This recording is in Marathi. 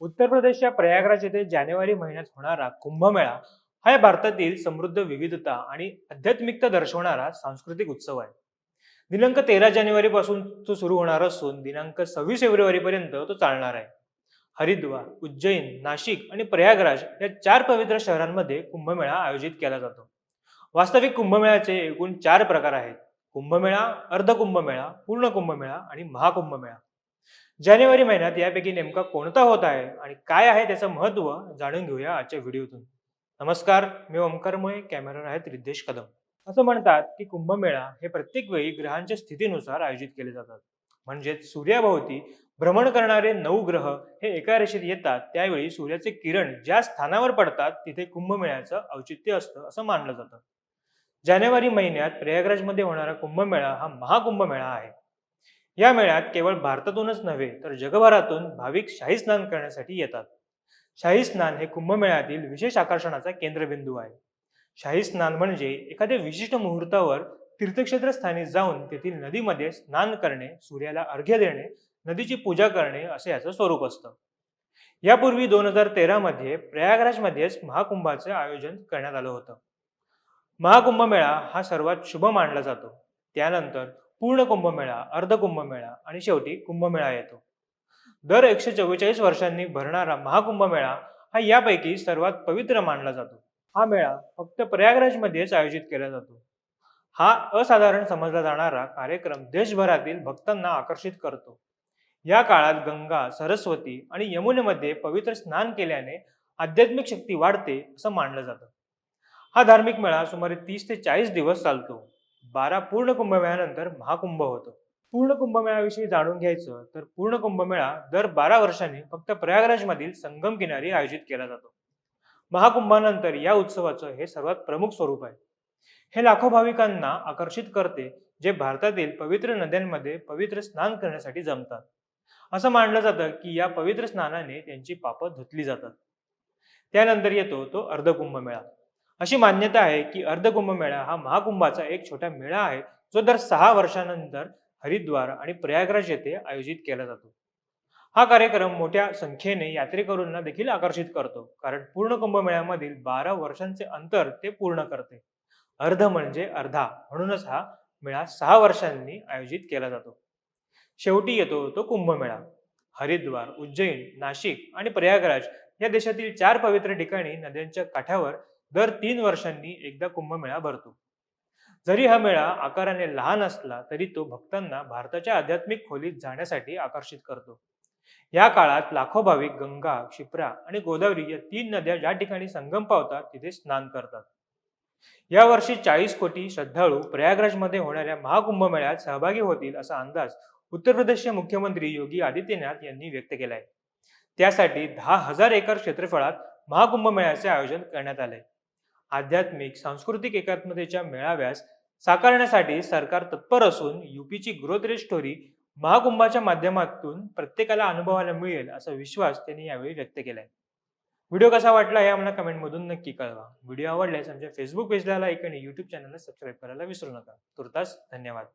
उत्तर प्रदेशच्या प्रयागराज येथे जानेवारी महिन्यात होणारा कुंभमेळा हा या भारतातील समृद्ध विविधता आणि आध्यात्मिकता दर्शवणारा सांस्कृतिक उत्सव आहे. दिनांक तेरा जानेवारी पासून तो सुरू होणार असून दिनांक सव्वीस फेब्रुवारी पर्यंत तो चालणार आहे. हरिद्वार उज्जैन नाशिक आणि प्रयागराज या चार पवित्र शहरांमध्ये कुंभमेळा आयोजित केला जातो. वास्तविक कुंभमेळ्याचे एकूण चार प्रकार आहेत. कुंभमेळा अर्ध कुंभमेळा पूर्ण कुंभमेळा आणि महाकुंभमेळा. जानेवारी महिन्यात यापैकी नेमका कोणता होत आहे आणि काय आहे त्याचं महत्त्व जाणून घेऊया आजच्या व्हिडिओतून. नमस्कार मी ओमकार मुळे कॅमेरावर आहेत रिद्धेश कदम. असं म्हणतात की कुंभमेळा हे प्रत्येक वेळी ग्रहांच्या स्थितीनुसार आयोजित केले जातात. म्हणजेच सूर्याभोवती भ्रमण करणारे नऊ ग्रह हे एका रेषेत येतात त्यावेळी सूर्याचे किरण ज्या स्थानावर पडतात तिथे कुंभमेळ्याचं औचित्य असतं असं मानलं जातं. जानेवारी महिन्यात प्रयागराजमध्ये होणारा कुंभमेळा हा महाकुंभमेळा आहे. या मेळ्यात केवळ भारतातूनच नव्हे तर जगभरातून भाविक शाही स्नान करण्यासाठी येतात. शाही स्नान हे कुंभमेळ्यातील विशेष आकर्षणाचा केंद्रबिंदू आहे. शाही स्नान म्हणजे एखाद्या विशिष्ट मुहूर्तावर तीर्थक्षेत्र स्थानी जाऊन तेथील नदीमध्ये स्नान करणे सूर्याला अर्घ्य देणे नदीची पूजा करणे असे याचं स्वरूप असतं. यापूर्वी दोन हजार तेरा मध्ये प्रयागराजमध्येच महाकुंभाचे आयोजन करण्यात आलं होतं. महाकुंभ मेळा हा सर्वात शुभ मानला जातो. त्यानंतर पूर्ण कुंभमेळा अर्ध कुंभमेळा आणि शेवटी कुंभमेळा येतो. दर एकशे चव्वेचाळीस वर्षांनी भरणारा महाकुंभमेळा हा यापैकी सर्वात पवित्र मानला जातो. हा मेळा फक्त प्रयागराजमध्येच आयोजित केला जातो. हा असाधारण समजला जाणारा कार्यक्रम देशभरातील भक्तांना आकर्षित करतो. या काळात गंगा सरस्वती आणि यमुनेमध्ये पवित्र स्नान केल्याने आध्यात्मिक शक्ती वाढते असं मानलं जातं. हा धार्मिक मेळा सुमारे तीस ते चाळीस दिवस चालतो. बारा पूर्ण कुंभमेळ्यानंतर महाकुंभ होतो. पूर्ण कुंभमेळ्याविषयी जाणून घ्यायचं तर पूर्ण कुंभमेळा दर बारा वर्षांनी फक्त प्रयागराजमधील संगम किनारी आयोजित केला जातो. महाकुंभानंतर या उत्सवाचं हे सर्वात प्रमुख स्वरूप आहे. हे लाखो भाविकांना आकर्षित करते जे भारतातील पवित्र नद्यांमध्ये पवित्र स्नान करण्यासाठी जमतात. असं मानलं जातं की या पवित्र स्नानाने त्यांची पापं धुतली जातात. त्यानंतर येतो तो अर्ध कुंभमेळा अशी मान्यता आहे की अर्ध कुंभमेळा हा महाकुंभाचा एक छोटा मेळा आहे जो दर सहा वर्षानंतर हरिद्वार आणि प्रयागराज येथे आयोजित केला जातो. हा कार्यक्रम मोठ्या संख्येने यात्रेकरूंना देखील आकर्षित करतो कारण पूर्ण कुंभमेळ्यामधील बारा वर्षांचे अंतर ते पूर्ण करते. अर्ध म्हणजे अर्धा म्हणूनच हा मेळा सहा वर्षांनी आयोजित केला जातो. शेवटी येतो तो कुंभमेळा हरिद्वार उज्जैन नाशिक आणि प्रयागराज या देशातील चार पवित्र ठिकाणी नद्यांच्या काठावर दर तीन वर्षांनी एकदा कुंभमेळा भरतो. जरी हा मेळा आकाराने लहान असला तरी तो भक्तांना भारताच्या आध्यात्मिक खोलीत जाण्यासाठी आकर्षित करतो. या काळात लाखो भाविक गंगा क्षिप्रा आणि गोदावरी या तीन नद्या ज्या ठिकाणी संगम पावतात तिथे स्नान करतात. या वर्षी चाळीस कोटी श्रद्धाळू प्रयागराजमध्ये होणाऱ्या महाकुंभमेळ्यात सहभागी होतील असा अंदाज उत्तर प्रदेशचे मुख्यमंत्री योगी आदित्यनाथ यांनी व्यक्त केलाय. त्यासाठी दहा हजार एकर क्षेत्रफळात महाकुंभमेळ्याचे आयोजन करण्यात आले आध्यात्मिक सांस्कृतिक एकात्मतेच्या मेळाव्यास साकारण्यासाठी सरकार तत्पर असून युपीची ग्रोथ रेट स्टोरी महाकुंभाच्या माध्यमातून प्रत्येकाला अनुभवायला मिळेल असा विश्वास त्यांनी यावेळी व्यक्त केलाय. व्हिडिओ कसा वाटला हे आम्हाला कमेंटमधून नक्की कळवा. व्हिडिओ आवडल्यास आमच्या फेसबुक पेजला लाईक आणि युट्यूब चॅनलला सबस्क्राईब करायला विसरू नका. तुर्तास धन्यवाद.